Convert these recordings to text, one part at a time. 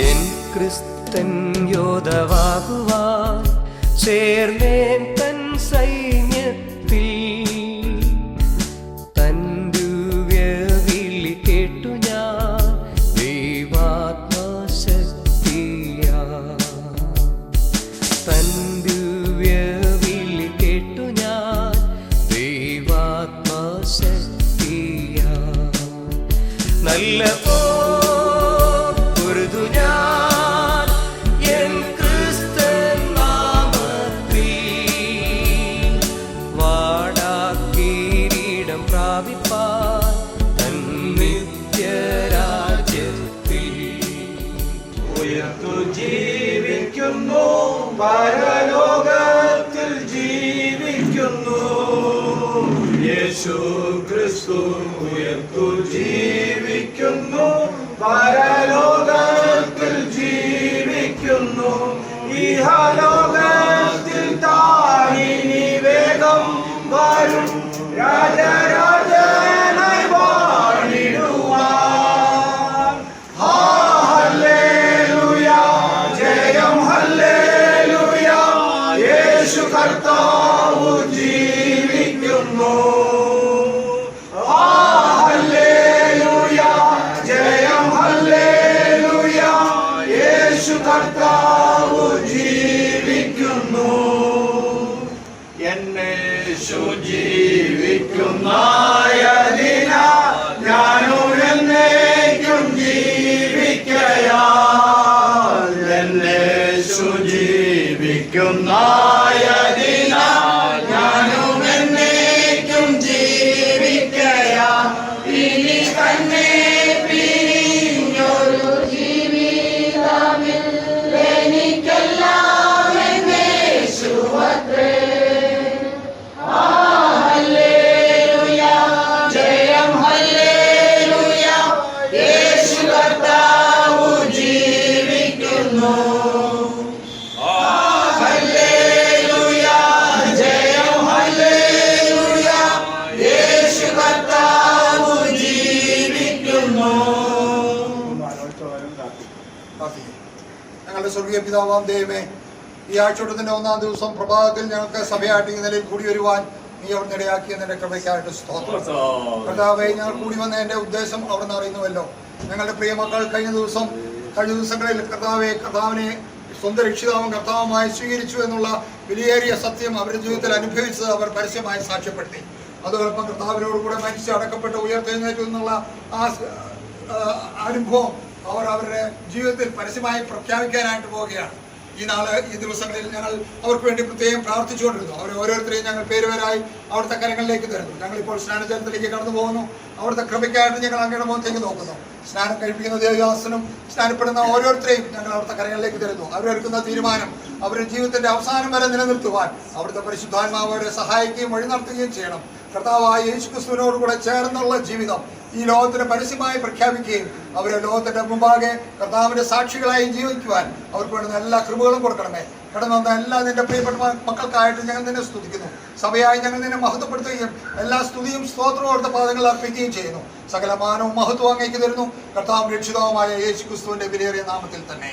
என் கிறிஸ்தன் யோதவாகுவார் சேர்வேன் தன் செய் ഉയർത്തു ജീവിക്കുന്നു. പരലോകത്തിൽ ജീവിക്കുന്നു. യേശു ക്രിസ്തു ഉയർത്തു യേശു കർത്താവ് ജീവിക്കുന്നു. എന്നെ ജീവിക്കുന്നായതിന ഞാനും എന്നേക്കും ജീവിക്കയാ എന്നെ ജീവിക്കുന്നായതിന സ്വർഗീയ പിതാവാം ദൈവമേ ഈ ആഴ്ചയുടെ ഒന്നാം ദിവസം പ്രഭാതത്തിൽ ഞങ്ങൾക്ക് സഭയായിട്ട് ഈ നിലയിൽ കൂടി വരുവാൻ നീ അവിടെ ഇടയാക്കിയ നിന്റെ കൃപയ്ക്കായിട്ട് സ്തോത്രം. കർത്താവേ ഞങ്ങൾ കൂടി വന്ന എന്റെ ഉദ്ദേശം അവിടെ നിന്ന് അറിയുന്നുവല്ലോ. ഞങ്ങളുടെ പ്രിയ മക്കൾ കഴിഞ്ഞ ദിവസം കഴിഞ്ഞ ദിവസങ്ങളിൽ കർത്താവെ കർത്താവിനെ സ്വന്തം രക്ഷിതാവും കർത്താവുമായി സ്വീകരിച്ചു എന്നുള്ള വിലയേറിയ സത്യം അവരുടെ ജീവിതത്തിൽ അനുഭവിച്ചത് അവർ പരസ്യമായി സാക്ഷ്യപ്പെടുത്തി. അതോടൊപ്പം കർത്താവിനോടുകൂടെ മരിച്ച് അടക്കപ്പെട്ട് ഉയർത്തെഴുന്നേറ്റു എന്നുള്ള ആ, അനുഭവം അവർ അവരുടെ ജീവിതത്തിൽ പരസ്യമായി പ്രഖ്യാപിക്കാനായിട്ട് പോവുകയാണ്. ഈ നാൾ ഈ ദിവസങ്ങളിൽ ഞങ്ങൾ അവർക്ക് വേണ്ടി പ്രത്യേകം പ്രാർത്ഥിച്ചുകൊണ്ടിരുന്നു. അവർ ഓരോരുത്തരെയും ഞങ്ങൾ പേരുവരായി അവിടുത്തെ കരങ്ങളിലേക്ക് തരുന്നു. ഞങ്ങൾ ഇപ്പോൾ സ്നാനജലത്തിലേക്ക് കടന്നു പോകുന്നു. അവിടുത്തെ കൃപയ്ക്കായിട്ട് ഞങ്ങൾ അങ്ങയുടെ മുഖത്തേക്ക് നോക്കുന്നു. സ്നാനം കഴിപ്പിക്കുന്ന ദേവദാസനും സ്നാനപ്പെടുന്ന ഓരോരുത്തരെയും ഞങ്ങൾ അവിടുത്തെ കരങ്ങളിലേക്ക് തരുന്നു. അവരെടുക്കുന്ന തീരുമാനം അവരുടെ ജീവിതത്തിന്റെ അവസാനം വരെ നിലനിർത്തുവാൻ അവിടുത്തെ പരിശുദ്ധാത്മാവ് അവരെ സഹായിക്കുകയും വഴി നടത്തുകയും ചെയ്യണം. കർത്താവായ യേശു ക്രിസ്തുവിനോട് കൂടെ ചേർന്നുള്ള ജീവിതം ഈ ലോകത്തിന് പരസ്യമായി പ്രഖ്യാപിക്കുകയും അവരെ ലോകത്തിന്റെ മുമ്പാകെ കർത്താവിന്റെ സാക്ഷികളായി ജീവിക്കുവാൻ അവർക്ക് വേണ്ടുന്ന എല്ലാ കൃപകളും കൊടുക്കണമേ. കടന്നു വന്ന എല്ലാ നിന്റെ പ്രിയപ്പെട്ട മക്കൾക്കായിട്ട് ഞങ്ങൾ നിന്നെ സ്തുതിക്കുന്നു. സഭയായി ഞങ്ങൾ നിന്നെ മഹത്വപ്പെടുത്തുകയും എല്ലാ സ്തുതിയും സ്തോത്രവും അവിടുത്തെ പാദങ്ങളിൽ അർപ്പിക്കുകയും ചെയ്യുന്നു. സകല മാനവും മഹത്വം അങ്ങേക്ക് തരുന്നു. കർത്താവ് രക്ഷിതാവുമായ യേശു ക്രിസ്തുവിന്റെ വിലയേറിയ നാമത്തിൽ തന്നെ.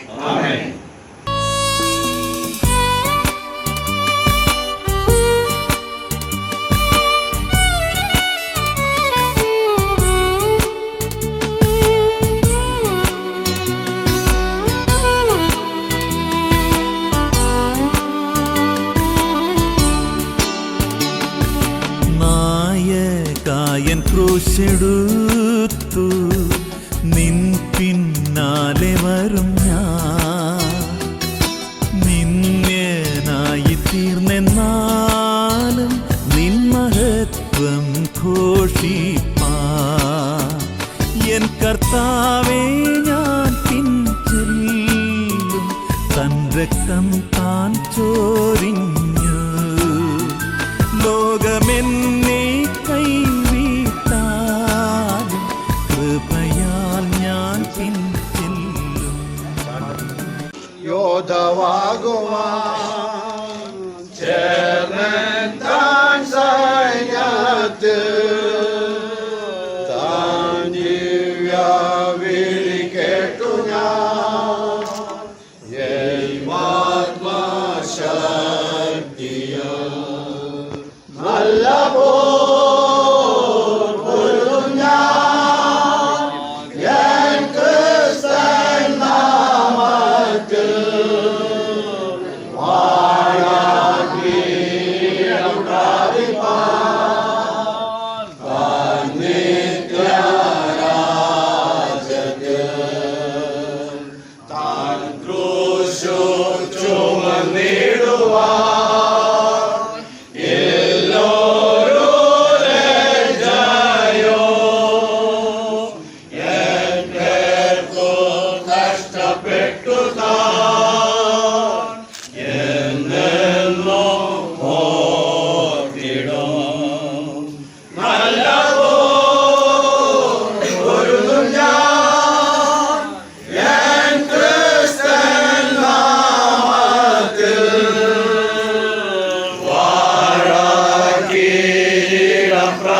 നമുക്ക്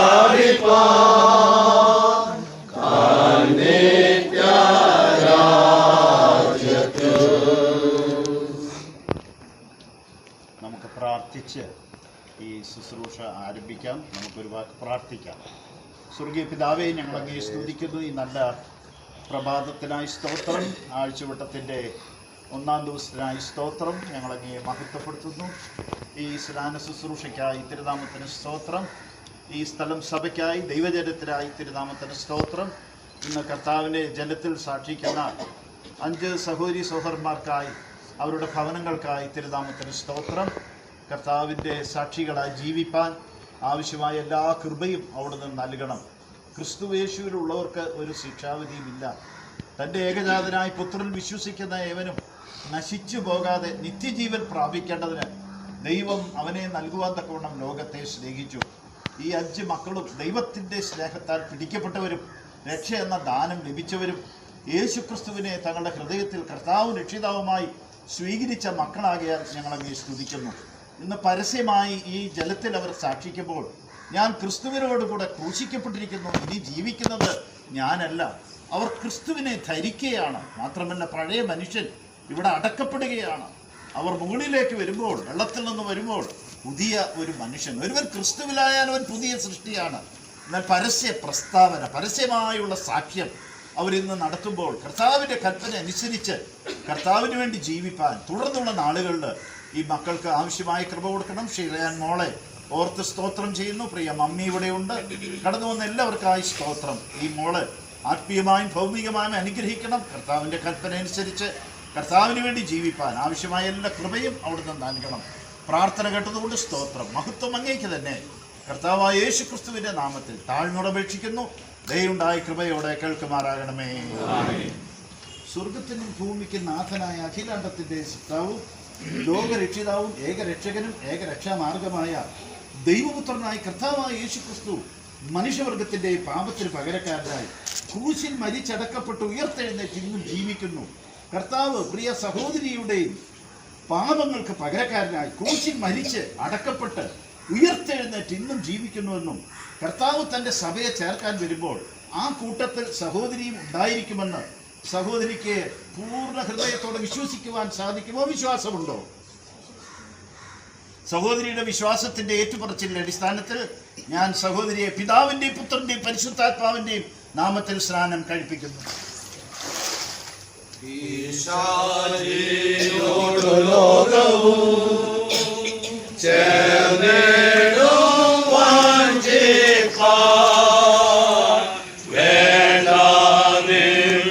പ്രാർത്ഥിച്ച് ഈ ശുശ്രൂഷ ആരംഭിക്കാം. നമുക്കൊരു വാക്ക് പ്രാർത്ഥിക്കാം. സ്വർഗീയ പിതാവെ ഞങ്ങൾ അങ്ങേ സ്തുതിക്കുന്നു. ഈ നല്ല പ്രഭാതത്തിനായി സ്തോത്രം. ആഴ്ചവട്ടത്തിന്റെ ഒന്നാം ദിവസത്തിനായി സ്തോത്രം. ഞങ്ങളങ്ങേ മഹത്വപ്പെടുത്തുന്നു. ഈ സ്നാന ശുശ്രൂഷയ്ക്കായി തിരുനാമത്തിന് സ്തോത്രം. ഈ സ്ഥലം സഭയ്ക്കായി ദൈവജനത്തിനായി തിരുനാമത്തിന് സ്തോത്രം. ഇന്ന് കർത്താവിനെ ജനത്തിൽ സാക്ഷിക്കുന്ന അഞ്ച് സഹോദരി സഹോദരന്മാർക്കായി അവരുടെ ഭവനങ്ങൾക്കായി തിരുനാമത്തിന് സ്തോത്രം. കർത്താവിന്റെ സാക്ഷികളായി ജീവിപ്പാൻ ആവശ്യമായ എല്ലാ കൃപയും അവിടുന്ന് നൽകണം. ക്രിസ്തുവേശുവിലുള്ളവർക്ക് ഒരു ശിക്ഷാവിധിയുമില്ല. തന്റെ ഏകജാതനായി പുത്രൻ വിശ്വസിക്കുന്ന ഏവനും നശിച്ചു പോകാതെ നിത്യജീവൻ പ്രാപിക്കേണ്ടതിന് ദൈവം അവനെ നൽകുവാൻ തക്കവണ്ണം ലോകത്തെ സ്നേഹിച്ചു. ഈ അഞ്ച് മക്കളും ദൈവത്തിന്റെ സ്നേഹത്താൽ പിടിക്കപ്പെട്ടവരും രക്ഷ എന്ന ദാനം ലഭിച്ചവരും യേശുക്രിസ്തുവിനെ തങ്ങളുടെ ഹൃദയത്തിൽ കർത്താവും രക്ഷിതാവുമായി സ്വീകരിച്ച മക്കളാകിയാൽ ഞങ്ങളങ്ങേ സ്തുതിക്കുന്നു. ഇന്ന് പരസ്യമായി ഈ ജലത്തിൽ അവർ സാക്ഷിക്കുമ്പോൾ ഞാൻ ക്രിസ്തുവിനോടുകൂടെ ക്രൂശിക്കപ്പെട്ടിരിക്കുന്നു. ഇനി ജീവിക്കുന്നത് ഞാനല്ല. അവർ ക്രിസ്തുവിനെ ധരിക്കുകയാണ്. മാത്രമല്ല പഴയ മനുഷ്യൻ ഇവിടെ അടക്കപ്പെടുകയാണ്. അവർ മുകളിലേക്ക് വരുമ്പോൾ വെള്ളത്തിൽ നിന്ന് വരുമ്പോൾ പുതിയ ഒരു മനുഷ്യൻ. ഒരുവൻ ക്രിസ്തുവിലായാൽ അവൻ പുതിയ സൃഷ്ടിയാണ്. എന്നാൽ പരസ്യ പ്രസ്താവന പരസ്യമായുള്ള സാക്ഷ്യം അവരിന്ന് നടത്തുമ്പോൾ കർത്താവിന്റെ കൽപ്പന അനുസരിച്ച് കർത്താവിന് വേണ്ടി ജീവിപ്പാൻ തുടർന്നുള്ള നാളുകളിൽ ഈ മക്കൾക്ക് ആവശ്യമായ കൃപ കൊടുക്കണം. ഷീലയാൻ മോളെ ഓർത്ത് സ്തോത്രം ചെയ്യുന്നു. പ്രിയ മമ്മി ഇവിടെയുണ്ട് കടന്നു വന്ന എല്ലാവർക്കായി സ്തോത്രം. ഈ മോൾ ആത്മീയമായും ഭൗമികമായും അനുഗ്രഹിക്കണം. കർത്താവിന്റെ കൽപ്പന അനുസരിച്ച് കർത്താവിന് വേണ്ടി ജീവിപ്പാൻ ആവശ്യമായ എല്ലാ കൃപയും അവിടുന്ന് നൽകണം. പ്രാർത്ഥന കേട്ടതുകൊണ്ട് സ്തോത്രം. മഹത്വം അങ്ങേക്ക് തന്നെ. കർത്താവായ യേശു ക്രിസ്തുവിന്റെ നാമത്തിൽ താഴ്ന്നുടപേക്ഷിക്കുന്നു. ദയുണ്ടായി കൃപയോടെ കേൾക്കുമാറാകണമേ. സ്വർഗത്തിനും ഭൂമിക്കും നാഥനായ അഖിലാണ്ടത്തിന്റെ സിദ്ധാവും ലോകരക്ഷിതാവും ഏകരക്ഷകനും ഏകരക്ഷാമാർഗമായ ദൈവപുത്രനായ കർത്താവായ യേശു ക്രിസ്തു മനുഷ്യവർഗത്തിന്റെ പാപത്തിന് പകരക്കാരനായി ക്രൂശിൽ മരിച്ചടക്കപ്പെട്ട് ഉയർത്തെഴുന്നേറ്റ് ഇന്നും ജീവിക്കുന്നു. കർത്താവ് പ്രിയ സഹോദരിയുടെയും പാപങ്ങൾക്ക് പകരക്കാരനായി ക്രൂശിൽ മരിച്ച് അടക്കപ്പെട്ട് ഉയർത്തെഴുന്നേറ്റ് ഇന്നും ജീവിക്കുന്നുവെന്നും കർത്താവ് തന്റെ സഭയെ ചേർക്കാൻ വരുമ്പോൾ ആ കൂട്ടത്തിൽ സഹോദരിയും ഉണ്ടായിരിക്കുമെന്ന് സഹോദരിക്ക് പൂർണ ഹൃദയത്തോടെ വിശ്വസിക്കുവാൻ സാധിക്കുമോ? വിശ്വാസമുണ്ടോ? സഹോദരിയുടെ വിശ്വാസത്തിന്റെ ഏറ്റുപറച്ചിലിന്റെ അടിസ്ഥാനത്തിൽ ഞാൻ സഹോദരിയെ പിതാവിന്റെയും പുത്രന്റെയും പരിശുദ്ധാത്മാവിന്റെയും നാമത്തിൽ സ്നാനം കഴിപ്പിക്കുന്നു. 불러가우 제네 동관지파. 외나는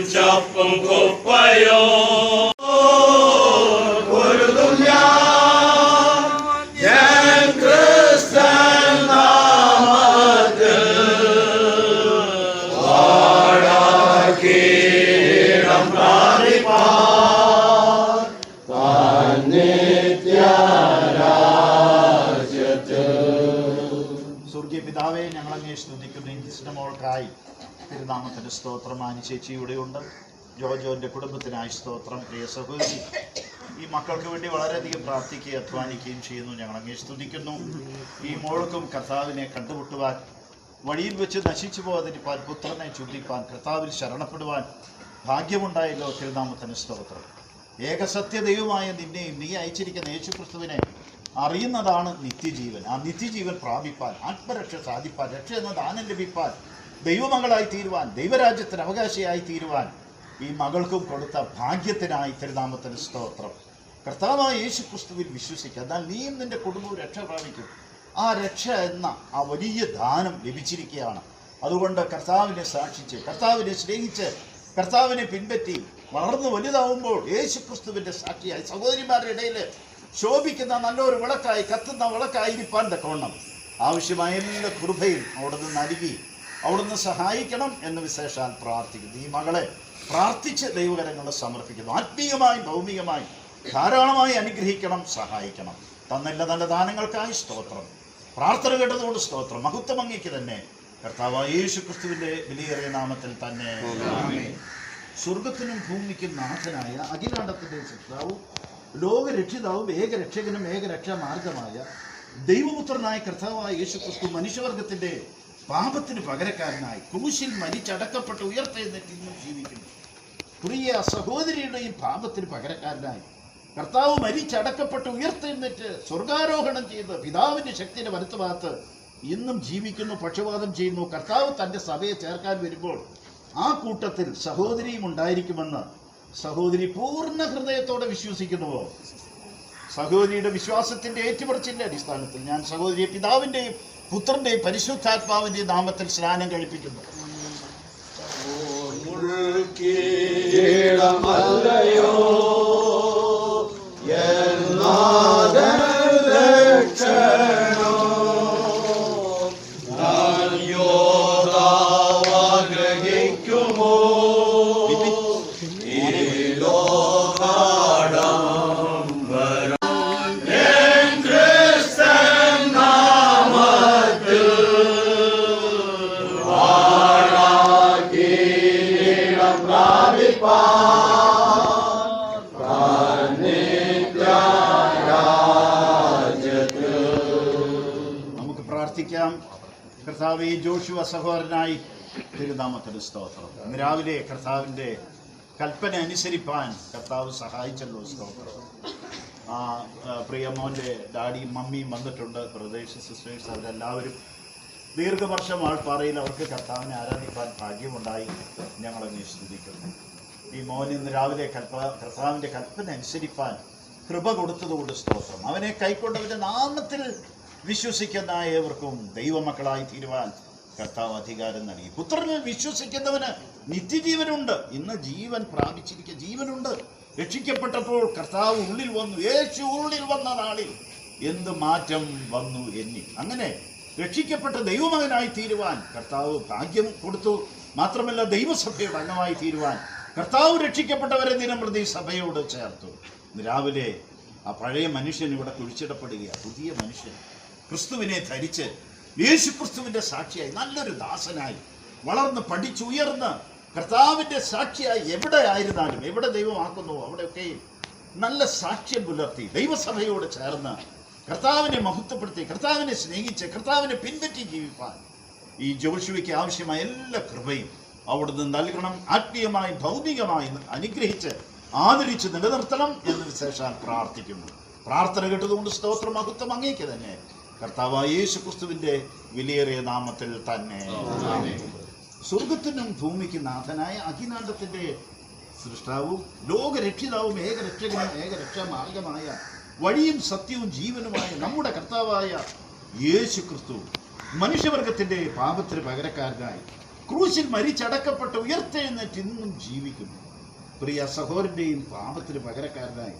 적분 곧바요 ചേച്ചി ഇവിടെയുണ്ട്. ജോജോന്റെ കുടുംബത്തിന് ആയുസ്തോത്രം പ്രിയ സഹോദരി ഈ മക്കൾക്ക് വേണ്ടി വളരെയധികം പ്രാർത്ഥിക്കുകയും അധ്വാനിക്കുകയും ചെയ്യുന്നു. ഞങ്ങൾ അങ്ങനെ സ്തുതിക്കുന്നു. ഈ മോൾക്കും കർത്താവിനെ കണ്ടുമുട്ടുവാൻ വഴിയിൽ വെച്ച് നശിച്ചു പോകാതിരിപ്പാൻ പുത്രനെ ചുദ്ധിപ്പാൻ കർത്താവിൽ ശരണപ്പെടുവാൻ ഭാഗ്യമുണ്ടായല്ലോ തിരുനാമത്തിന് സ്തോത്രം. ഏകസത്യ ദൈവമായ നിന്നെയും നീ അയച്ചിരിക്കുന്ന യേശുക്രിസ്തുവിനെ അറിയുന്നതാണ് നിത്യജീവൻ. ആ നിത്യജീവൻ പ്രാപിപ്പാൻ ആത്മരക്ഷ സാധിപ്പാൻ രക്ഷ എന്ന ദാനം ലഭിപ്പാൻ ദൈവമകളായി തീരുവാൻ ദൈവരാജ്യത്തിന് അവകാശിയായി തീരുവാൻ ഈ മകൾക്കും കൊടുത്ത ഭാഗ്യത്തിനായി തിരുനാമത്തിന് സ്തോത്രം. കർത്താവായ യേശു ക്രിസ്തുവിൽ വിശ്വസിക്കുക. എന്നാൽ നീയും നിന്റെ കുടുംബവും രക്ഷ പ്രാപിക്കും. ആ രക്ഷ എന്ന ആ വലിയ ദാനം ലഭിച്ചിരിക്കുകയാണ്. അതുകൊണ്ട് കർത്താവിനെ സാക്ഷിച്ച് കർത്താവിനെ സ്നേഹിച്ച് കർത്താവിനെ പിൻപറ്റി വളർന്നു വലുതാവുമ്പോൾ യേശു ക്രിസ്തുവിന്റെ സാക്ഷിയായി സഹോദരിമാരുടെ ഇടയിൽ ശോഭിക്കുന്ന നല്ലൊരു വിളക്കായി കത്തുന്ന വിളക്കായിരിക്കാൻ തക്കവണ്ണം. ആവശ്യമായ എല്ലാ കൃപയും അവിടുന്ന് നൽകി അവിടുന്ന് സഹായിക്കണം എന്ന് വിശേഷാൽ പ്രാർത്ഥിക്കുന്നു. ഈ മകളെ പ്രാർത്ഥിച്ച് ദൈവകരങ്ങൾ സമർപ്പിക്കുന്നു. ആത്മീയമായി ഭൗമികമായി ധാരാളമായി അനുഗ്രഹിക്കണം സഹായിക്കണം. തന്നെല്ല നല്ല ദാനങ്ങൾക്കായി സ്തോത്രം. പ്രാർത്ഥന കേട്ടതുകൊണ്ട് സ്തോത്രം. മഹത്വം തന്നെ. കർത്താവ് യേശു ക്രിസ്തുവിന്റെ വിലയേറിയ നാമത്തിൽ തന്നെ. സ്വർഗത്തിനും ഭൂമിക്കും നാഥനായ അഖിലാണ്ടത്തിന്റെ സൃഷ്ടാവും ലോകരക്ഷിതാവും ഏകരക്ഷകനും ഏകരക്ഷാമാർഗമായ ദൈവപുത്രനായ കർത്താവായ യേശുക്രിസ്തു മനുഷ്യവർഗത്തിന്റെ പാപത്തിന് പകരക്കാരനായി ക്രൂശിൽ മരിച്ചടക്കപ്പെട്ട് ഉയർത്തെഴുന്നേറ്റ് ഇന്നും ജീവിക്കുന്നു. പ്രിയ സഹോദരിയുടെയും പാപത്തിന് പകരക്കാരനായി. കർത്താവ് മരിച്ചടക്കപ്പെട്ട് ഉയർത്തെഴുന്നേറ്റ് സ്വർഗാരോഹണം ചെയ്ത് പിതാവിന്റെ ശക്തിയുടെ വലത്തുഭാഗത്ത് ഇന്നും ജീവിക്കുന്നു പക്ഷപാതം ചെയ്യുന്നു. കർത്താവ് തന്റെ സഭയെ ചേർക്കാൻ വരുമ്പോൾ ആ കൂട്ടത്തിൽ സഹോദരിയും ഉണ്ടായിരിക്കുമെന്ന് സഹോദരി പൂർണ ഹൃദയത്തോടെ വിശ്വസിക്കുന്നുവോ? സഹോദരിയുടെ വിശ്വാസത്തിന്റെ ഏറ്റുപറച്ചിന്റെ അടിസ്ഥാനത്തിൽ ഞാൻ സഹോദരിയെ പിതാവിന്റെയും പുത്രന്റെയും പരിശുദ്ധാത്മാവിന്റെയും നാമത്തിൽ സ്നാനം കഴിപ്പിക്കുന്നു. കീഴമല്ലയോ പ്രാർത്ഥിക്കാം കർത്താവ് ഈ ജോഷുവ സഹോദരനായി തിരുനാമത്തിന് സ്തോത്രം. ഇന്ന് രാവിലെ കർത്താവിന്റെ കൽപ്പന അനുസരിപ്പാൻ കർത്താവ് സഹായിച്ചല്ലോ സ്തോത്രം. ആ പ്രിയമോന്റെ ഡാഡിയും മമ്മിയും വന്നിട്ടുണ്ട് പ്രദേശ സിസ്റ്റേഴ്സ് അവരെല്ലാവരും ദീർഘവർഷം ആൾപ്പാറയിൽ അവർക്ക് കർത്താവിനെ ആരാധിക്കാൻ ഭാഗ്യമുണ്ടായി. ഞങ്ങളങ്ങ് സ്തുതിക്കുന്നു. ഈ മോൻ ഇന്ന് രാവിലെ കൽപ്പ കർത്താവിന്റെ കൽപ്പന അനുസരിപ്പാൻ കൃപ കൊടുത്തതുകൊണ്ട് സ്തോത്രം. അവനെ കൈക്കൊണ്ടവന്റെ നാമത്തിൽ വിശ്വസിക്കുന്ന ഏവർക്കും ദൈവമക്കളായി തീരുവാൻ കർത്താവ് അധികാരം നൽകി. പുത്രനിൽ വിശ്വസിക്കുന്നവന് നിത്യജീവനുണ്ട്. ഇന്ന് ജീവൻ പ്രാപിച്ചിരിക്കുക ജീവനുണ്ട്. രക്ഷിക്കപ്പെട്ടപ്പോൾ കർത്താവ് ഉള്ളിൽ വന്നു. യേശു ഉള്ളിൽ വന്ന നാളിൽ എന്ത് മാറ്റം വന്നു എന്നിൽ. അങ്ങനെ രക്ഷിക്കപ്പെട്ട ദൈവമകനായി തീരുവാൻ കർത്താവ് ഭാഗ്യം കൊടുത്തു. മാത്രമല്ല ദൈവസഭയുടെ അംഗമായി തീരുവാൻ കർത്താവ് രക്ഷിക്കപ്പെട്ടവരെ ദിനം പ്രതി സഭയോട് ചേർത്തു. രാവിലെ ആ പഴയ മനുഷ്യൻ ഇവിടെ കുഴിച്ചിടപ്പെടുകയാണ്. പുതിയ മനുഷ്യൻ. ക്രിസ്തുവിനെ ധരിച്ച് യേശു ക്രിസ്തുവിന്റെ സാക്ഷിയായി നല്ലൊരു ദാസനായി വളർന്ന് പഠിച്ചുയർന്ന് കർത്താവിന്റെ സാക്ഷിയായി എവിടെ ആയിരുന്നാലും എവിടെ ദൈവമാക്കുന്നുവോ അവിടെയൊക്കെയും നല്ല സാക്ഷ്യം പുലർത്തി ദൈവസഭയോട് ചേർന്ന് കർത്താവിനെ മഹത്വപ്പെടുത്തി കർത്താവിനെ സ്നേഹിച്ച് കർത്താവിനെ പിൻപറ്റി ജീവിപ്പാൻ ഈ ജോഷുവയ്ക്ക് ആവശ്യമായ എല്ലാ കൃപയും അവിടുന്ന് നൽകണം. ആത്മീയമായും ഭൗതികമായും അനുഗ്രഹിച്ച് ആദരിച്ച് നിലനിർത്തണം എന്ന് വിശേഷാൽ പ്രാർത്ഥിക്കുന്നു. പ്രാർത്ഥന കേട്ടതുകൊണ്ട് സ്തോത്രം മഹത്വം അങ്ങേക്ക് തന്നെ. കർത്താവായ യേശു ക്രിസ്തുവിന്റെ വിലയേറിയ നാമത്തിൽ തന്നെ. സ്വർഗത്തിനും ഭൂമിക്ക് നാഥനായ അഖിനാഥത്തിന്റെ സൃഷ്ടാവും ലോകരക്ഷിതാവും ഏകരക്ഷകനും ഏകരക്ഷാമാർഗമായ വഴിയും സത്യവും ജീവനുമായ നമ്മുടെ കർത്താവായ യേശു ക്രിസ്തു മനുഷ്യവർഗത്തിന്റെ പാപത്തിന് പകരക്കാരനായി ക്രൂശിൽ മരിച്ചടക്കപ്പെട്ട് ഉയർത്തെഴുന്നേറ്റ് ഇന്നും ജീവിക്കുന്നു. പ്രിയ സഹോദരന്റെയും പാപത്തിന് പകരക്കാരനായി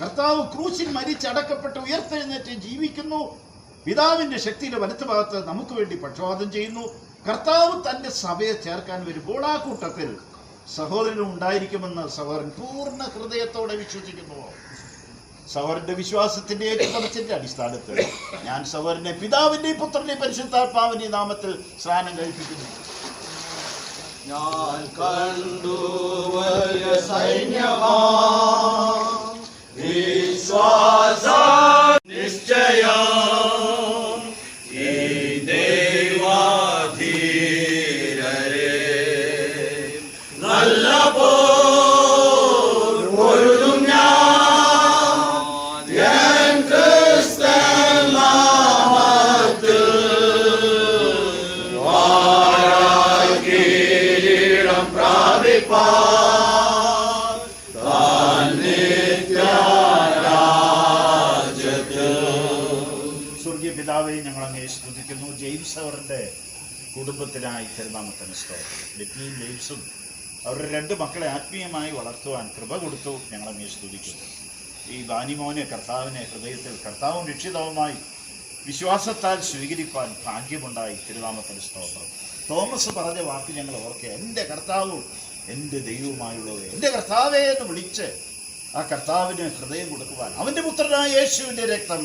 കർത്താവ് ക്രൂശിൽ മരിച്ചടക്കപ്പെട്ട് ഉയർത്തെഴുന്നേറ്റ് ജീവിക്കുന്നു. പിതാവിന്റെ ശക്തിയുടെ വലത്ത് ഭാഗത്ത് നമുക്ക് വേണ്ടി പക്ഷപാതം ചെയ്യുന്നു. കർത്താവ് തന്റെ സഭയെ ചേർക്കാൻ വരുമ്പോൾ ആ കൂട്ടത്തിൽ സഹോദരനും ഉണ്ടായിരിക്കുമെന്ന് സഹോദരൻ പൂർണ ഹൃദയത്തോടെ വിശ്വസിക്കുന്നു. സഹോദരന്റെ വിശ്വാസത്തിന്റെ ഏറ്റുപറച്ചിന്റെ അടിസ്ഥാനത്തിൽ ഞാൻ സഹോദരനെ പിതാവിന്റെ പുത്രന്റെയും പരിശുദ്ധാത്മാവിന്റെയും നാമത്തിൽ സ്നാനം കഴിപ്പിക്കുന്നു. ഞാൻ കണ്ടു സൈന്യമാ. വിശ്വാസ കുടുംബത്തിനായി തിരുനാമത്തിന് സ്തോത്രം. ലിറ്റിയും ജെയിംസും അവരുടെ രണ്ട് മക്കളെ ആത്മീയമായി വളർത്തുവാൻ കൃപ കൊടുത്തു ഞങ്ങൾ അങ്ങേ സ്തുതിക്കുന്നു. ഈ ബാനിമോനെ കർത്താവിനെ ഹൃദയത്തിൽ കർത്താവും രക്ഷിതാവുമായി വിശ്വാസത്താൽ സ്വീകരിപ്പാൻ ഭാഗ്യമുണ്ടായി തിരുനാമത്തിന് സ്തോത്രം. തോമസ് പറഞ്ഞ വാക്ക് ഞങ്ങൾ ഓർക്കുക എന്റെ കർത്താവും എന്റെ ദൈവവുമായുള്ളത് എന്റെ കർത്താവേ എന്ന് വിളിച്ച് ആ കർത്താവിന് ഹൃദയം കൊടുക്കുവാൻ അവന്റെ പുത്രനായ യേശുവിന്റെ രക്തം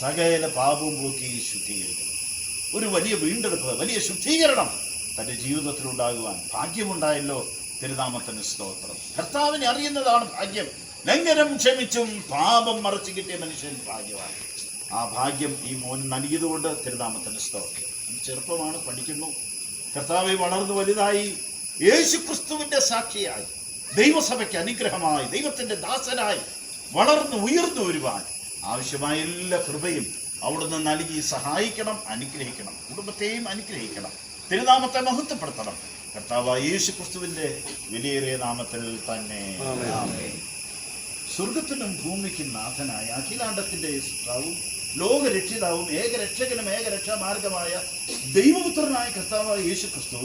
സകല പാപം പോക്കി ശുദ്ധീകരിക്കണം ഒരു വലിയ വീണ്ടെടുപ്പ് വലിയ ശുദ്ധീകരണം തന്റെ ജീവിതത്തിൽ ഉണ്ടാകുവാൻ ഭാഗ്യമുണ്ടായല്ലോ. തിരുനാമത്തിന് സ്തോത്രം. കർത്താവിനെ അറിയുന്നതാണ് ഭാഗ്യം. ലംഘനം ക്ഷമിച്ചും പാപം മറച്ചു കിട്ടിയ മനുഷ്യൻ ഭാഗ്യമാണ് ആ ഭാഗ്യം ഈ മോൻ നൽകിയതുകൊണ്ട് തിരുനാമത്തിന് സ്തോത്രം. ചെറുപ്പമാണ് പഠിക്കുന്നു. കർത്താവെ വളർന്നു വലുതായി. യേശു ക്രിസ്തുവിന്റെ സാക്ഷിയായി. ദൈവസഭയ്ക്ക് അനുഗ്രഹമായി. ദൈവത്തിന്റെ ദാസനായി. വളർന്നു ഉയർന്നു വരുവാൻ ആവശ്യമായ എല്ലാ കൃപയും അവിടുന്ന് നൽകി സഹായിക്കണം അനുഗ്രഹിക്കണം കുടുംബത്തെയും അനുഗ്രഹിക്കണം തിരുനാമത്തെ മഹത്വപ്പെടുത്തണം. കർത്താവ് യേശു ക്രിസ്തുവിന്റെ വിലയേറിയ നാമത്തിൽ തന്നെ. സ്വർഗത്തിനും ഭൂമിക്കും നാഥനായ അഖിലാണ്ടത്തിന്റെ സൃഷ്ടാവും ലോകരക്ഷിതാവും ഏകരക്ഷകനും ഏകരക്ഷാമാർഗമായ ദൈവപുത്രനായ കർത്താവായ യേശു ക്രിസ്തു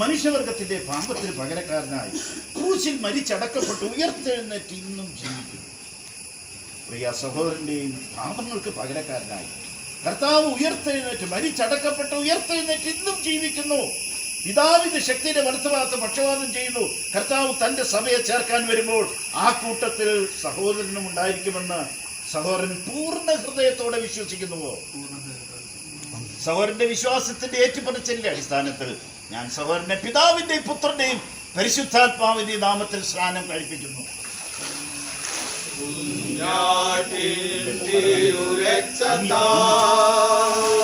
മനുഷ്യവർഗത്തിന്റെ പാപത്തിന് പകരക്കാരനായി ക്രൂശിൽ മരിച്ചടക്കപ്പെട്ട് ഉയർത്തെഴുന്നേറ്റ് ഇന്നും ജീവിക്കുന്നു. പ്രിയ സഹോദരന്റെയും പാപങ്ങൾക്ക് പകരക്കാരനായി. കർത്താവ് ഉയർത്തെഴുന്നേറ്റ് മരിച്ചടക്കപ്പെട്ട് ഉയർത്തെഴുന്നേറ്റ് ഇന്നും ജീവിക്കുന്നു. പിതാവിന്റെ ശക്തിയുടെ വലത്തുഭാഗത്ത് പക്ഷപാതം ചെയ്യുന്നു. കർത്താവ് തന്റെ സഭയെ ചേർക്കാൻ വരുമ്പോൾ ആ കൂട്ടത്തിൽ സഹോദരനും ഉണ്ടായിരിക്കുമെന്ന് സഹോദരൻ പൂർണ ഹൃദയത്തോടെ വിശ്വസിക്കുന്നുവോ? സഹോദരന്റെ വിശ്വാസത്തിന്റെ ഏറ്റുപറച്ചിലിന്റെ അടിസ്ഥാനത്തിൽ ഞാൻ സഹോദരനെ പിതാവിന്റെയും പുത്രന്റെയും പരിശുദ്ധാത്മാവിന്റെയും നാമത്തിൽ സ്നാനം കഴിപ്പിക്കുന്നു. Yatil Tirurek Satan.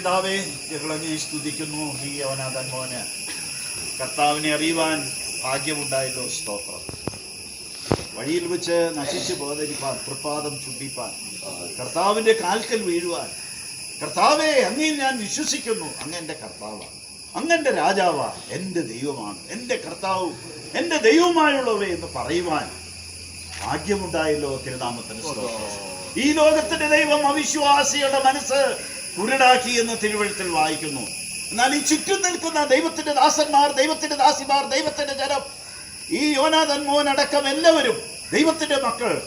പിതാവേ ഞങ്ങളങ്ങേ സ്തുതിക്കുന്നു. ഈ അവനാഥൻ മോന് കർത്താവിനെ അറിയുവാൻ ഭാഗ്യമുണ്ടായല്ലോ. സ്തോത്രം. വഴിയിൽ വെച്ച് നശിച്ചു ബോധരിപ്പാൻ പ്രപാദം ചുണ്ടിപ്പാൻ കർത്താവിന്റെ കാൽക്കൽ വീഴുവാൻ. കർത്താവേ അങ്ങേ ഞാൻ വിശ്വസിക്കുന്നു. അങ്ങെന്റെ കർത്താവാണ്. അങ്ങന്റെ രാജാവാണ്. എന്റെ ദൈവമാണ്. എന്റെ കർത്താവും എന്റെ ദൈവമായുള്ളവേ എന്ന് പറയുവാൻ ഭാഗ്യമുണ്ടായല്ലോ. തിരുനാമത്തിന് ഈ ലോകത്തിന്റെ ദൈവം അവിശ്വാസിയുടെ മനസ്സ് കുരുടാക്കി എന്ന് തിരുവഴുത്തിൽ വായിക്കുന്നു. എന്നാൽ ഈ ചുറ്റും നിൽക്കുന്ന ദൈവത്തിന്റെ ദാസന്മാർ ദൈവത്തിന്റെ ദാസിമാർ ദൈവത്തിന്റെ ജനം ഈ യോനാഥൻ മോൻ അടക്കം എല്ലാവരും ദൈവത്തിന്റെ മക്കൾ.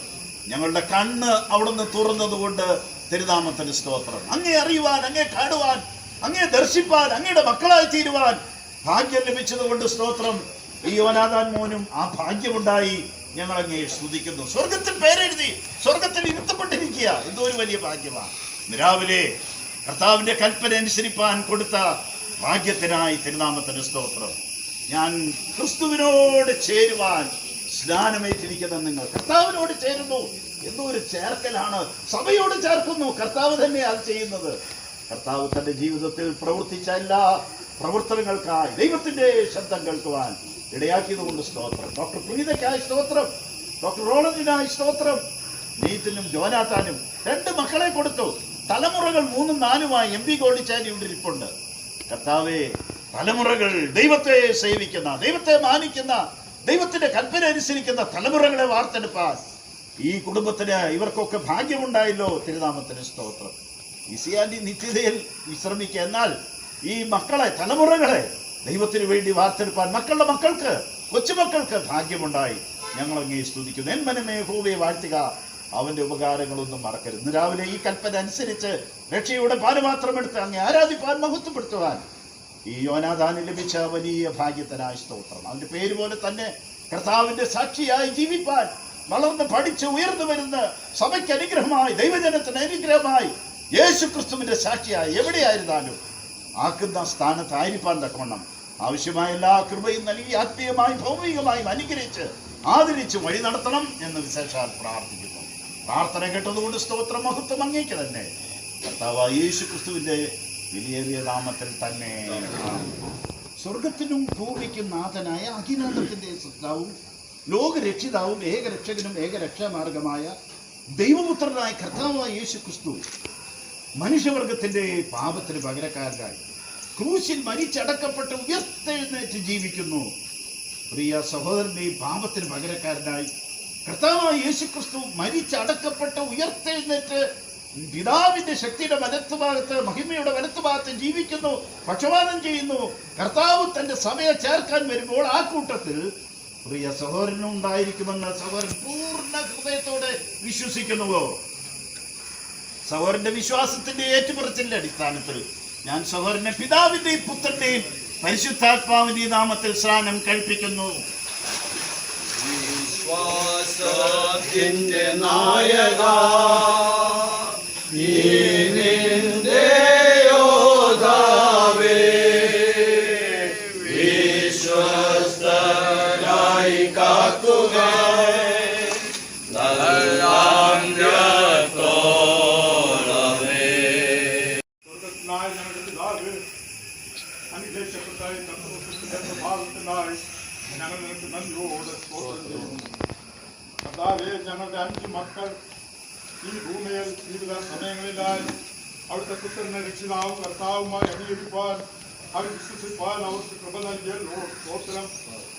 ഞങ്ങളുടെ കണ്ണ് അവിടുന്ന് തുറന്നതുകൊണ്ട് തിരുനാമത്തിന് സ്തോത്രം. അങ്ങേ അറിയുവാൻ അങ്ങേ കാണുവാൻ അങ്ങേ ദർശിപ്പാൻ അങ്ങയുടെ മക്കളായി തീരുവാൻ ഭാഗ്യം ലഭിച്ചതുകൊണ്ട് സ്തോത്രം. ഈ യോനാഥാൻ മോനും ആ ഭാഗ്യമുണ്ടായി ഞങ്ങൾ അങ്ങേ സ്തുതിക്കുന്നു. സ്വർഗത്തിൽ പേരെഴുതി സ്വർഗത്തിൽ ഇരുത്തപ്പെട്ടിരിക്കുക. എന്തോ ഒരു വലിയ ഭാഗ്യമാണ്. രാവിലെ കർത്താവിന്റെ കൽപ്പന അനുസരിപ്പാൻ കൊടുത്ത ഭാഗ്യത്തിനായി തിരുനാമത്തിന് സ്തോത്രം. ഞാൻ ക്രിസ്തുവിനോട് ചേരുവാൻ സ്നാനമേറ്റിരിക്കുന്ന നിങ്ങൾ കർത്താവിനോട് ചേരുന്നു എന്തോ ഒരു ചേർക്കലാണ് സഭയോട് ചേർക്കുന്നു. കർത്താവ് തന്നെ അത് ചെയ്യുന്നത്. കർത്താവ് തന്റെ ജീവിതത്തിൽ പ്രവർത്തിച്ച എല്ലാ പ്രവർത്തനങ്ങൾക്കായി ദൈവത്തിന്റെ ശബ്ദം കേൾക്കുവാൻ ഇടയാക്കിയതുകൊണ്ട് സ്തോത്രം. ഡോക്ടർ പ്രീതയ്ക്കായി സ്തോത്രം. ഡോക്ടർ റോളന്റിനായി സ്തോത്രം. നീത്തിനും ജോനാത്താനും രണ്ട് മക്കളെ കൊടുത്തു. തലമുറകൾ മൂന്നും നാലുമായി എം പി ഗോഡിച്ചാരി ഇവിടെ ഇരിപ്പുണ്ട്. കർത്താവെ തലമുറകൾ ദൈവത്തെ സേവിക്കുന്ന ദൈവത്തെ മാനിക്കുന്ന ദൈവത്തിന്റെ കൽപ്പന അനുസരിക്കുന്ന തലമുറകളെ വാർത്തെടുപ്പാൻ ഈ കുടുംബത്തിന് ഇവർക്കൊക്കെ ഭാഗ്യമുണ്ടായല്ലോ. തിരുനാമത്തിന് സ്തോത്രം. ഇസിയാന്റി നിത്യതയിൽ വിശ്രമിക്കുക. എന്നാൽ ഈ മക്കളെ തലമുറകളെ ദൈവത്തിന് വേണ്ടി വാർത്തെടുപ്പാൻ മക്കളുടെ മക്കൾക്ക് കൊച്ചുമക്കൾക്ക് ഭാഗ്യമുണ്ടായി. ഞങ്ങൾ അങ്ങേ സ്തുതിക്കുന്നു. എൻ മനമേ ഹൂവേ വാഴ്ത്തുക. അവന്റെ ഉപകാരങ്ങളൊന്നും മറക്കരുത്. ഇന്ന് രാവിലെ ഈ കൽപ്പന അനുസരിച്ച് രക്ഷയുടെ പാനപാത്രം എടുത്ത് അങ്ങ് ആരാധിപ്പാൻ മഹത്വപ്പെടുത്തുവാൻ. ഈ യോനാദാന് ലഭിച്ച വലിയ ഭാഗ്യത്തിനായ സ്തോത്രം. അവന്റെ പേര് പോലെ തന്നെ കർത്താവിന്റെ സാക്ഷിയായി ജീവിപ്പാൻ വളർന്ന് പഠിച്ച് ഉയർന്നു വരുന്ന സഭയ്ക്ക് അനുഗ്രഹമായി ദൈവജനത്തിന് അനുഗ്രഹമായി യേശു ക്രിസ്തുവിന്റെ സാക്ഷിയായി എവിടെയായിരുന്നാലും ആക്കുന്ന സ്ഥാനത്തായിരിക്കാൻ തക്കവണ്ണം ആവശ്യമായ എല്ലാ കൃപയും നൽകി ആത്മീയമായും ഭൗമികമായും അനുഗ്രഹിച്ച് ആദരിച്ച് വഴി നടത്തണം എന്ന് വിശേഷാൽ പ്രാർത്ഥിക്കുന്നു. പ്രാർത്ഥന കേട്ടതുകൊണ്ട് സ്തോത്ര മഹത്വം അങ്ങേക്ക് തന്നെ കർത്താവ് യേശു ക്രിസ്തുവിന്റെ വിലയേറിയ നാമത്തിൽ തന്നെ. സ്വർഗത്തിനും ഭൂമിക്കും നാഥനായ അഖിലാണ്ടത്തിന്റെ സൃഷ്ടാവും ലോകരക്ഷിതാവും ഏകരക്ഷകനും ഏകരക്ഷാമാർഗമായ ദൈവപുത്രനായ കർത്താവായ യേശു ക്രിസ്തു മനുഷ്യവർഗത്തിന്റെ പാപത്തിന് പകരക്കാരനായി ക്രൂശിൽ മരിച്ചടക്കപ്പെട്ട് ഉയർത്തെഴുന്നേറ്റ് ജീവിക്കുന്നു പ്രിയ സഹോദരന്റെയും പാപത്തിന് പകരക്കാരനായി കർത്താവായ യേശു ക്രിസ്തു മരിച്ചടക്കപ്പെട്ട് ഉയർത്തെഴുന്നേറ്റ് പിതാവിന്റെ ശക്തിയുടെ വലത്തുഭാഗത്ത് മഹിമയുടെ വലത്തുഭാഗത്ത് ജീവിക്കുന്നു പക്ഷപാതം ചെയ്യുന്നു. കർത്താവ് തന്റെ സഭയെ ചേർക്കാൻ വരുമ്പോൾ ആ കൂട്ടത്തിൽ പ്രിയ സഹോദരനും ഉണ്ടായിരിക്കുമെന്ന് സഹോദരൻ പൂർണ ഹൃദയത്തോടെ വിശ്വസിക്കുന്നുവോ? സഹോദരന്റെ വിശ്വാസത്തിന്റെ ഏറ്റുപറച്ചിന്റെ അടിസ്ഥാനത്തിൽ ഞാൻ സഹോദരനെ പിതാവിന്റെയും പുത്രന്റെയും പരിശുദ്ധാത്മാവിന്റെയും നാമത്തിൽ സ്നാനം കഴിപ്പിക്കുന്നു. വിശ്വാസ വാക്കിന്റെ നായക നീ നിന്റെ യോദ്ധാവേ വിശ്വസ്തരായി കാക്കുക സ്വർഗത്തിനായ ഞങ്ങളുടെ പിതാവേ, അനുഗ്രഹിക്കപ്പെട്ട ഈ കർത്തൃത്വത്തിന്റെ പ്രഭാതത്തിനായി ഞങ്ങൾ നിനക്ക് നന്ദിയോടെ സ്തോത്രം ചെയ്യുന്നു കർത്താവേ ഞങ്ങളുടെ അഞ്ച് മക്കൾ ഈ ഭൂമിയിൽ വിവിധ സമയങ്ങളിലായി അവിടുത്തെ പുത്രനെ രക്ഷിതാവും കർത്താവുമായി അംഗീകരിപ്പാൻ അവർ വിശ്വസിപ്പാൻ അവർക്ക് കൃപ നൽകിയ സ്തോത്രം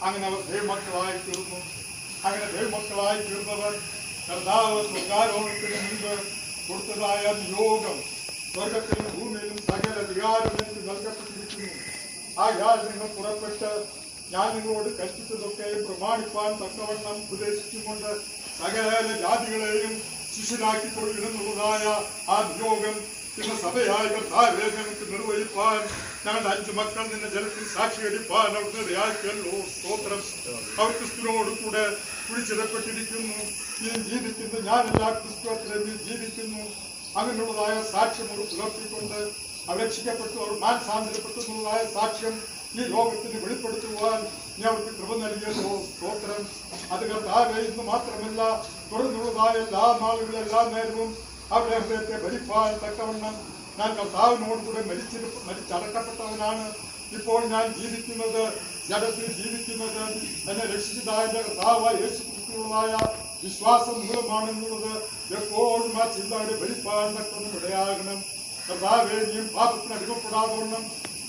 അങ്ങനെ അവർ ദൈവമക്കളായി തീർന്നു അങ്ങനെ ദൈവമക്കളായി തീർന്നവർ കർത്താവ് സ്വർഗാരോഹണത്തിന് മുൻപ് കൊടുത്തതായ നിയോഗം സ്വർഗത്തിലും ഭൂമിയിലും സകല അധികാരങ്ങൾക്ക് നൽകപ്പെട്ടിരിക്കുന്നു ആയാൽ നിങ്ങൾ പുറപ്പെട്ട് ഞാൻ നിങ്ങളോട് കൽപ്പിച്ചതൊക്കെയും പ്രമാണിപ്പാൻ തക്കവണ്ണം ഉപദേശിച്ചുകൊണ്ട് സകല ജാതികളെയും ശിശുരാക്കിക്കൊള്ളുന്നതായ ആ നിയോഗം പിന്നെ സഭയായ കർത്താവെ ഞങ്ങൾക്ക് നിർവഹിപ്പാൻ ഞങ്ങളുടെ അഞ്ചു മക്കൾ നിന്നെ ജലത്തിൽ സാക്ഷിയടിപ്പാൻ അവിടുന്ന് ഇടയാക്കിയല്ലോ. സ്തോത്രം. അവർ ക്രിസ്തുവിനോട് കൂടെ കുഴിച്ചിടപ്പെട്ടിരിക്കുന്നു. നീ ജീവിക്കുന്നു ഞാനല്ല ക്രിസ്തു നീ ജീവിക്കുന്നു. അങ്ങനെയുള്ളതായ സാക്ഷ്യം അവർ പുലർത്തിക്കൊണ്ട് അപേക്ഷിക്കപ്പെട്ടു അവർ മാനസാന്തരപ്പെട്ടു സാക്ഷ്യം ഈ ലോകത്തിന് വെളിപ്പെടുത്തുവാൻ നീ അവർക്ക് കൃപ നൽകിയല്ലോ സ്തോത്രം. അത് കർത്താവെ ഇന്ന് മാത്രമല്ല തുടർന്നുള്ളതായ എല്ലാ നാളുകളും എല്ലാ നേരവും അവരുടെ ഹൃദയത്തെ ഭരിപ്പാൻ തക്കവണ്ണം ഞാൻ കർത്താവിനോട് കൂടെ മരിച്ചിരി മരിച്ചടക്കപ്പെട്ടവനാണ്. ഇപ്പോൾ ഞാൻ ജീവിക്കുന്നത് ജഡത്തിൽ ജീവിക്കുന്നത് എന്നെ രക്ഷിച്ചതായ കർത്താവായ യേശു വിശ്വാസം മൂലമാണെന്നുള്ളത് എപ്പോഴും ആ ചിന്തയുടെ ഭരിപ്പാൻ തക്കൊന്നും ഇടയാകണം. കർത്താവേ നീയും പാപത്തിന് അടിമപ്പെടാതെ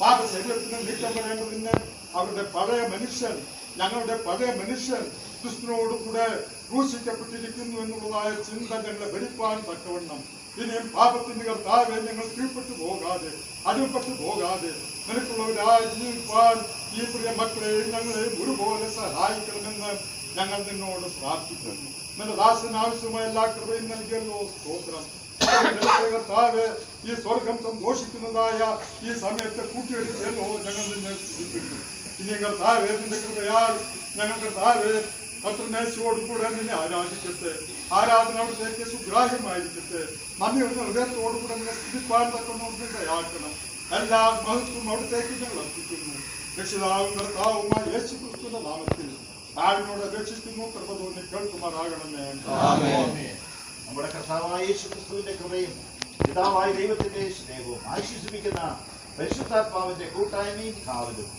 പാപ ശരീരത്തിന് നീക്കം വരേണ്ടതിന് അവരുടെ പഴയ മനുഷ്യൻ ഞങ്ങളുടെ പഴയ മനുഷ്യൻ കൃഷ്ണനോടുകൂടെ കൂടെ ക്രൂശിക്കപ്പെട്ടിരിക്കുന്നു എന്നുള്ളതായ ചിന്ത ഞങ്ങളെ ഭരിപ്പാൻ തക്കവണ്ണം. ഇനിയും പാപത്തിന്റെ കർത്താവെ ഞങ്ങൾ കീഴ്പ്പെട്ടു പോകാതെ അടിപ്പെട്ടു പോകാതെ നിനക്കുള്ളവരായി ജീവിപ്പാൻ ഈ പ്രിയ മക്കളെയും ഞങ്ങളെയും ഒരുപോലെ സഹായിക്കണമെന്ന് ഞങ്ങൾ നിന്നോട് പ്രാർത്ഥിക്കുന്നു. നിന്റെ ദാസന് ആവശ്യമായ എല്ലാ കൃപയും നൽകിയല്ലോ സ്തോത്രം. ഞങ്ങളുടെ കർത്താവ് ഈ സ്വർഗം സന്തോഷിക്കുന്നതായ ഈ സമയത്തെ കൂട്ടിയെടുത്തല്ലോ ഞങ്ങൾ നിന്നെ സ്തുതിക്കുന്നു ഇനി കർത്താവ് നിന്റെ കൃപയാൽ ഞങ്ങൾ കർത്താവ് പത്രനേശയോട് കൂടെ നിന്നെ ആരാധിക്കട്ടെ ആരാധന അവിടത്തേക്ക് സുഗ്രാഹ്യമായിരിക്കട്ടെ നന്ദിയുള്ള ഹൃദയത്തോടു കൂടെ നിന്നെ സ്തുതിപ്പാൻ തക്കൊണ്ടിടയാക്കണം എല്ലാ മഹത്വം അവിടത്തേക്ക് ഞങ്ങൾ അർപ്പിക്കുന്നു രക്ഷിതാവും കർത്താവുമായ യേശു ക്രിസ്തുവിന്റെ നാമത്തിൽ ആവിനോട് അപേക്ഷിക്കുന്നു കൃപ തോന്നി കേൾക്കുമാറാകണമേ നമ്മുടെ കർത്താവായ യേശു ക്രിസ്തുവിന്റെ കൃപയും പിതാവായ ദൈവത്തിന്റെ സ്നേഹവും ആശ്വസിപ്പിക്കുന്ന പരിശുദ്ധാത്മാവിന്റെ കൂട്ടായ്മയും കാവലും.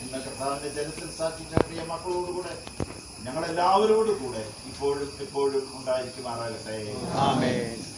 ഇന്ന് കർത്താവിന്റെ ജനത്തിൽ സാക്ഷിച്ച പ്രിയ മക്കളോടുകൂടെ ഞങ്ങളെല്ലാവരോടും കൂടെ ഇപ്പോഴും എപ്പോഴും ഉണ്ടായിരിക്കുമാറാകട്ടെ. ആമേൻ.